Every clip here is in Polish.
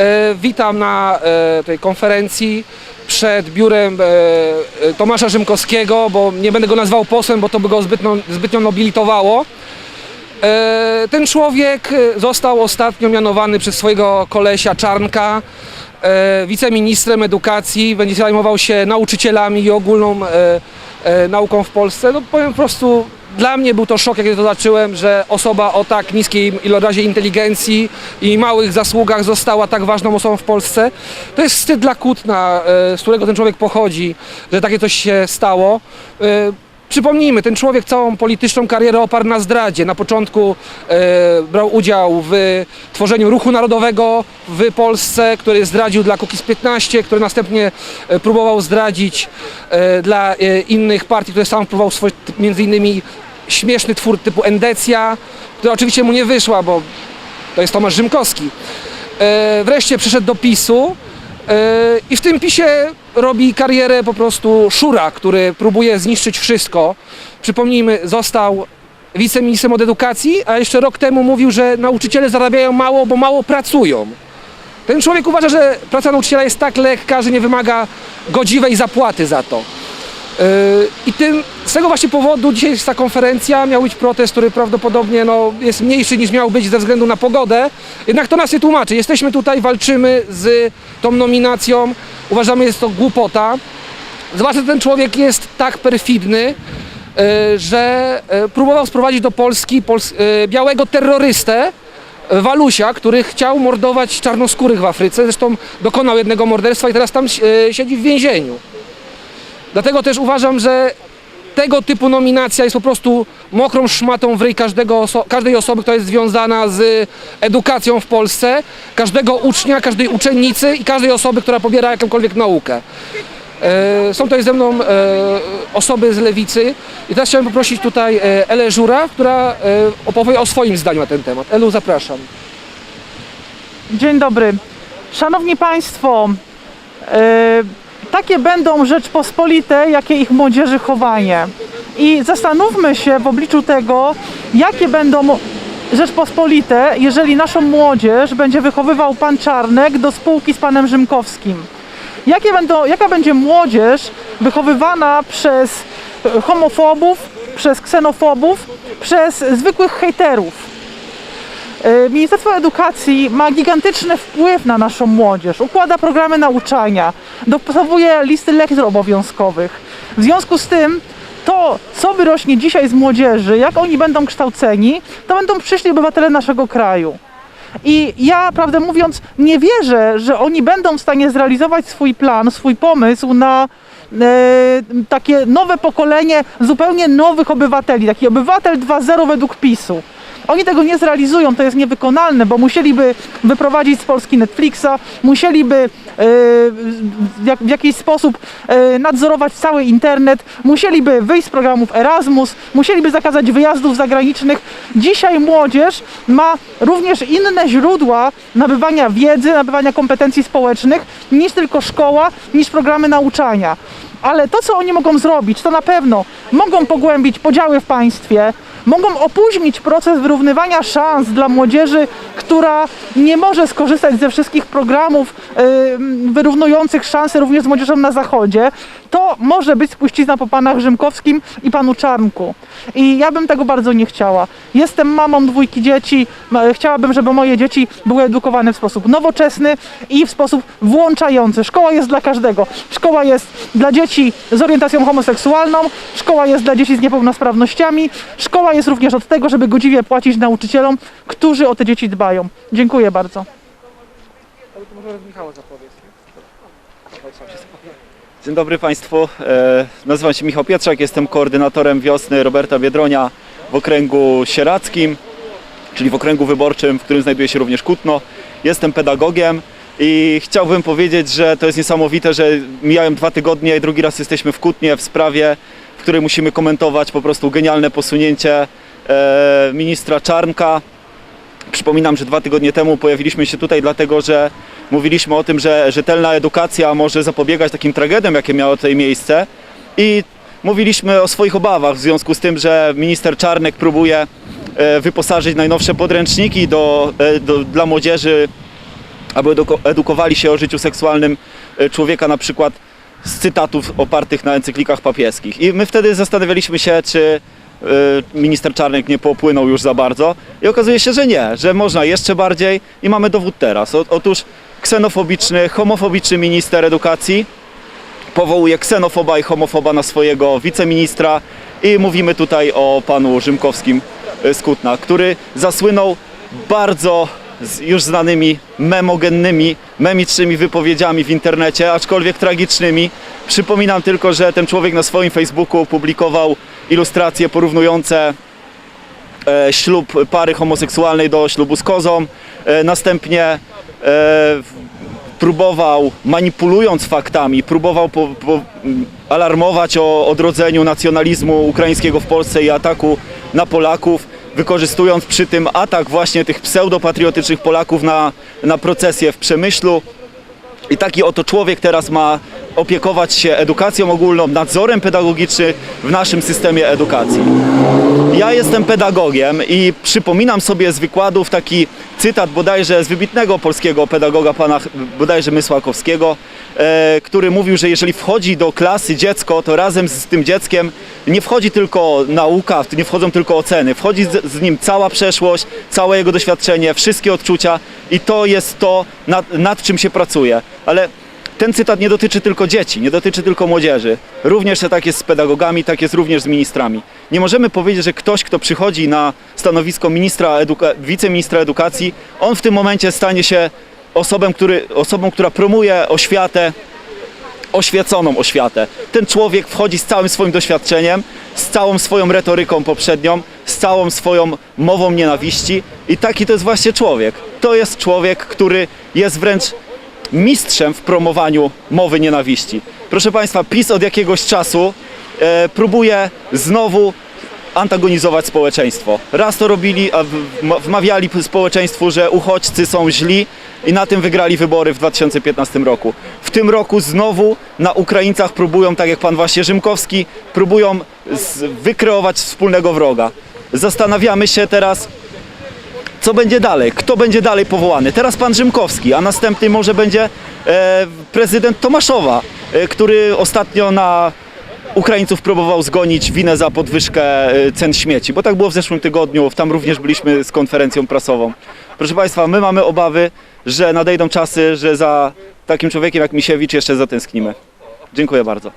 E, witam na e, tej konferencji przed biurem e, Tomasza Rzymkowskiego, bo nie będę go nazwał posłem, bo to by go zbytnio, zbytnio nobilitowało. Ten człowiek został ostatnio mianowany przez swojego kolesia Czarnka wiceministrem edukacji, będzie zajmował się nauczycielami i ogólną nauką w Polsce. No powiem po prostu, dla mnie był to szok, jak to zobaczyłem, że osoba o tak niskiej ilorazie inteligencji i małych zasługach została tak ważną osobą w Polsce. To jest wstyd dla Kutna, e, z którego ten człowiek pochodzi, że takie coś się stało. Przypomnijmy, ten człowiek całą polityczną karierę oparł na zdradzie. Na początku e, brał udział w tworzeniu ruchu narodowego w Polsce, który zdradził dla Kukiz 15, który następnie e, próbował zdradzić e, dla e, innych partii, które sam próbował swoje, między innymi śmieszny twór typu Endecja, która oczywiście mu nie wyszła, bo to jest Tomasz Rzymkowski. E, wreszcie przyszedł do PiSu e, i w tym PiSie robi karierę po prostu szura, który próbuje zniszczyć wszystko. Przypomnijmy, został wiceministrem od edukacji, a jeszcze rok temu mówił, że nauczyciele zarabiają mało, bo mało pracują. Ten człowiek uważa, że praca nauczyciela jest tak lekka, że nie wymaga godziwej zapłaty za to. Yy, I tym, z tego właśnie powodu ta konferencja, miał być protest, który prawdopodobnie no, jest mniejszy niż miał być ze względu na pogodę. Jednak to nas nie tłumaczy. Jesteśmy tutaj, walczymy z tą nominacją. Uważamy, jest to głupota. Zwłaszcza, ten człowiek jest tak perfidny, yy, że yy, próbował sprowadzić do Polski pols- yy, białego terrorystę, Walusia, który chciał mordować czarnoskórych w Afryce. Zresztą dokonał jednego morderstwa i teraz tam siedzi w więzieniu. Dlatego też uważam, że tego typu nominacja jest po prostu mokrą szmatą w ryj każdego oso- każdej osoby, która jest związana z edukacją w Polsce, każdego ucznia, każdej uczennicy i każdej osoby, która pobiera jakąkolwiek naukę. E, Są tutaj ze mną e, osoby z lewicy i teraz chciałem poprosić tutaj e, Elę Żura, która e, opowie o swoim zdaniu na ten temat. Elu, zapraszam. Dzień dobry. Szanowni Państwo, e, takie będą Rzeczpospolite, jakie ich młodzieży chowanie. I zastanówmy się w obliczu tego, jakie będą Rzeczpospolite, jeżeli naszą młodzież będzie wychowywał pan Czarnek do spółki z panem Rzymkowskim. Jakie będą, jaka będzie młodzież wychowywana przez homofobów, przez ksenofobów, przez zwykłych hejterów? E, Ministerstwo Edukacji ma gigantyczny wpływ na naszą młodzież. Układa programy nauczania, dopasowuje listy lektur obowiązkowych. W związku z tym to, co wyrośnie dzisiaj z młodzieży, jak oni będą kształceni, to będą przyszli obywatele naszego kraju. I ja, prawdę mówiąc, nie wierzę, że oni będą w stanie zrealizować swój plan, swój pomysł na e, takie nowe pokolenie zupełnie nowych obywateli, taki obywatel 2.0 według PiSu. Oni tego nie zrealizują, to jest niewykonalne, bo musieliby wyprowadzić z Polski Netflixa, musieliby e, w, jak, w jakiś sposób e, nadzorować cały internet, musieliby wyjść z programów Erasmus, musieliby zakazać wyjazdów zagranicznych. Dzisiaj młodzież ma również inne źródła nabywania wiedzy, nabywania kompetencji społecznych niż tylko szkoła, niż programy nauczania. Ale to, co oni mogą zrobić, to na pewno mogą pogłębić podziały w państwie, mogą opóźnić proces wyrównywania szans dla młodzieży, która nie może skorzystać ze wszystkich programów wyrównujących szanse również z młodzieżą na zachodzie. To może być spuścizna po panach Rzymkowskim i panu Czarnku. I ja bym tego bardzo nie chciała. Jestem mamą dwójki dzieci. m- Chciałabym, żeby moje dzieci były edukowane w sposób nowoczesny i w sposób włączający. Szkoła jest dla każdego. Szkoła jest dla dzieci z orientacją homoseksualną, szkoła jest dla dzieci z niepełnosprawnościami, szkoła jest również od tego, żeby godziwie płacić nauczycielom, którzy o te dzieci dbają. Dziękuję bardzo. Dzień dobry Państwu. E, nazywam się Michał Pietrzak, jestem koordynatorem wiosny Roberta Biedronia w okręgu sieradzkim, czyli w okręgu wyborczym, w którym znajduje się również Kutno. Jestem pedagogiem i chciałbym powiedzieć, że to jest niesamowite, że mijają dwa tygodnie i drugi raz jesteśmy w Kutnie w sprawie, w której musimy komentować po prostu genialne posunięcie e, ministra Czarnka, Przypominam, że dwa tygodnie temu pojawiliśmy się tutaj dlatego, że mówiliśmy o tym, że rzetelna edukacja może zapobiegać takim tragediom, jakie miało tutaj miejsce. I mówiliśmy o swoich obawach w związku z tym, że minister Czarnek próbuje e, wyposażyć najnowsze podręczniki do, e, do, dla młodzieży aby eduko- edukowali się o życiu seksualnym człowieka na przykład z cytatów opartych na encyklikach papieskich. I my wtedy zastanawialiśmy się, czy e, minister Czarnek nie popłynął już za bardzo i okazuje się, że nie, że można jeszcze bardziej i mamy dowód teraz. Otóż ksenofobiczny, homofobiczny minister edukacji powołuje ksenofoba i homofoba na swojego wiceministra i mówimy tutaj o panu Rzymkowskim z Kutna, który zasłynął bardzo z już znanymi memogennymi, memicznymi wypowiedziami w internecie, aczkolwiek tragicznymi. Przypominam tylko, że ten człowiek na swoim Facebooku publikował ilustracje porównujące e, ślub pary homoseksualnej do ślubu z kozą. E, następnie e, próbował, manipulując faktami, próbował po, po, alarmować o odrodzeniu nacjonalizmu ukraińskiego w Polsce i ataku na Polaków, wykorzystując przy tym atak właśnie tych pseudopatriotycznych Polaków na, na procesję w Przemyślu. I taki oto człowiek teraz ma opiekować się edukacją ogólną, nadzorem pedagogicznym w naszym systemie edukacji. Ja jestem pedagogiem i przypominam sobie z wykładów taki cytat bodajże z wybitnego polskiego pedagoga, pana bodajże Mysłakowskiego, e, który mówił, że jeżeli wchodzi do klasy dziecko, to razem z tym dzieckiem nie wchodzi tylko nauka, nie wchodzą tylko oceny, wchodzi z, z nim cała przeszłość, całe jego doświadczenie, wszystkie odczucia i to jest to, nad, nad czym się pracuje. Ale ten cytat nie dotyczy tylko dzieci, nie dotyczy tylko młodzieży. Również tak jest z pedagogami, tak jest również z ministrami. Nie możemy powiedzieć, że ktoś, kto przychodzi na stanowisko ministra eduka- wiceministra edukacji, on w tym momencie stanie się osobą, który, osobą, która promuje oświatę, oświeconą oświatę. Ten człowiek wchodzi z całym swoim doświadczeniem, z całą swoją retoryką poprzednią, z całą swoją mową nienawiści i taki to jest właśnie człowiek. To jest człowiek, który jest wręcz mistrzem w promowaniu mowy nienawiści. Proszę Państwa, PiS od jakiegoś czasu e, próbuje znowu antagonizować społeczeństwo. Raz to robili, a wmawiali społeczeństwu, że uchodźcy są źli i na tym wygrali wybory w 2015 roku. W tym roku znowu na Ukraińcach próbują, tak jak pan właśnie Rzymkowski, próbują wykreować wspólnego wroga. Zastanawiamy się teraz, co będzie dalej, kto będzie dalej powołany. Teraz pan Rzymkowski, a następny może będzie e, prezydent Tomaszowa, e, który ostatnio na Ukraińców próbował zgonić winę za podwyżkę e, cen śmieci, bo tak było w zeszłym tygodniu, tam również byliśmy z konferencją prasową. Proszę Państwa, my mamy obawy, że nadejdą czasy, że za takim człowiekiem jak Misiewicz jeszcze zatęsknimy. Dziękuję bardzo.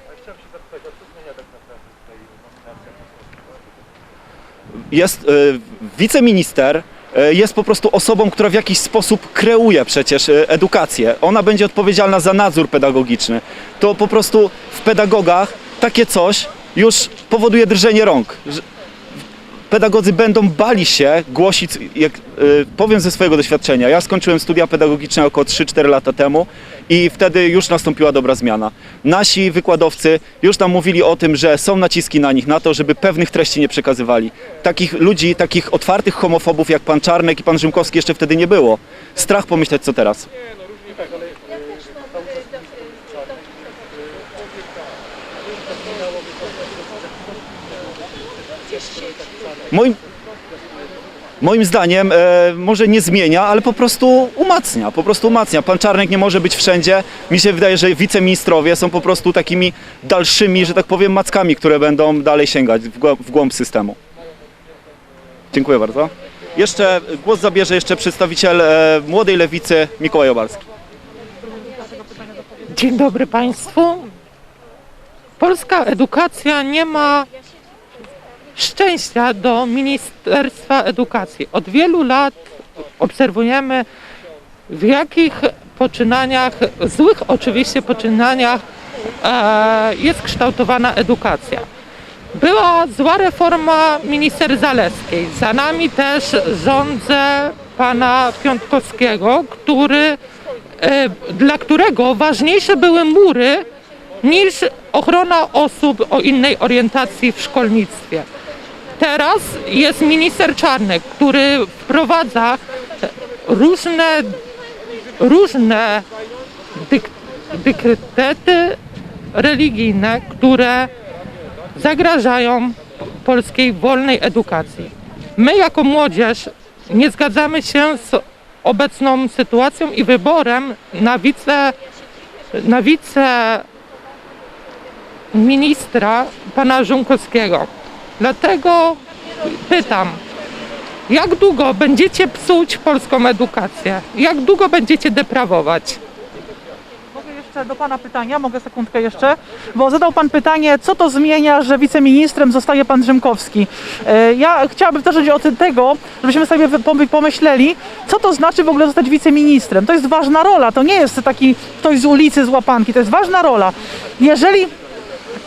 jest e, wiceminister jest po prostu osobą, która w jakiś sposób kreuje przecież e, edukację. Ona będzie odpowiedzialna za nadzór pedagogiczny. To po prostu w pedagogach takie coś już powoduje drżenie rąk. Pedagodzy będą bali się głosić, jak, e, powiem ze swojego doświadczenia. Ja skończyłem studia pedagogiczne około 3-4 lata temu i wtedy już nastąpiła dobra zmiana. Nasi wykładowcy już nam mówili o tym, że są naciski na nich, na to, żeby pewnych treści nie przekazywali. Takich ludzi, takich otwartych homofobów jak pan Czarnek i pan Rzymkowski jeszcze wtedy nie było. Strach pomyśleć, co teraz. Moim, moim zdaniem e, może nie zmienia, ale po prostu umacnia, po prostu umacnia. Pan Czarnek nie może być wszędzie. Mi się wydaje, że wiceministrowie są po prostu takimi dalszymi, że tak powiem, mackami, które będą dalej sięgać w głąb, w głąb systemu. Dziękuję bardzo. Jeszcze głos zabierze jeszcze przedstawiciel e, Młodej Lewicy Mikołaj Obalski. Dzień dobry Państwu. Polska edukacja nie ma szczęścia do Ministerstwa Edukacji. Od wielu lat obserwujemy w jakich poczynaniach, złych oczywiście poczynaniach e, jest kształtowana edukacja. Była zła reforma minister Zalewskiej. Za nami też rządzę pana Piątkowskiego, który e, dla którego ważniejsze były mury niż ochrona osób o innej orientacji w szkolnictwie. Teraz jest minister Czarnek, który wprowadza różne, różne dyk, religijne, które zagrażają polskiej wolnej edukacji. My jako młodzież nie zgadzamy się z obecną sytuacją i wyborem na wice, na wice ministra pana Żunkowskiego. Dlatego pytam, jak długo będziecie psuć polską edukację? Jak długo będziecie deprawować? Jeszcze do Pana pytania, mogę sekundkę jeszcze, bo zadał Pan pytanie, co to zmienia, że wiceministrem zostaje Pan Drzymkowski. E, Ja chciałabym też o tym tego, żebyśmy sobie pomyśleli, co to znaczy w ogóle zostać wiceministrem. To jest ważna rola, to nie jest taki ktoś z ulicy, z łapanki, to jest ważna rola. Jeżeli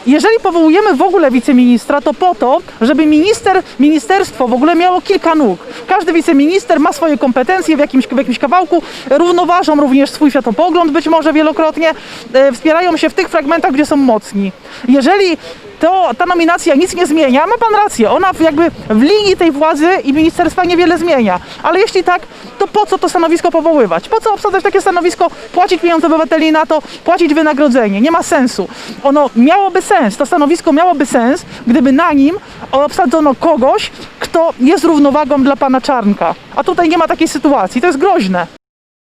jeżeli powołujemy w ogóle wiceministra, to po to, żeby minister, ministerstwo w ogóle miało kilka nóg. Każdy wiceminister ma swoje kompetencje w jakimś, w jakimś kawałku, równoważą również swój światopogląd być może wielokrotnie, e, wspierają się w tych fragmentach, gdzie są mocni. Jeżeli to, ta nominacja nic nie zmienia, ma pan rację, ona jakby w linii tej władzy i ministerstwa niewiele zmienia. Ale jeśli tak, to po co to stanowisko powoływać? Po co obsadzać takie stanowisko, płacić pieniądze obywateli na to, płacić wynagrodzenie? Nie ma sensu. Ono miałoby sens, to stanowisko miałoby sens, gdyby na nim obsadzono kogoś, kto jest równowagą dla pana Czarnka. A tutaj nie ma takiej sytuacji, to jest groźne.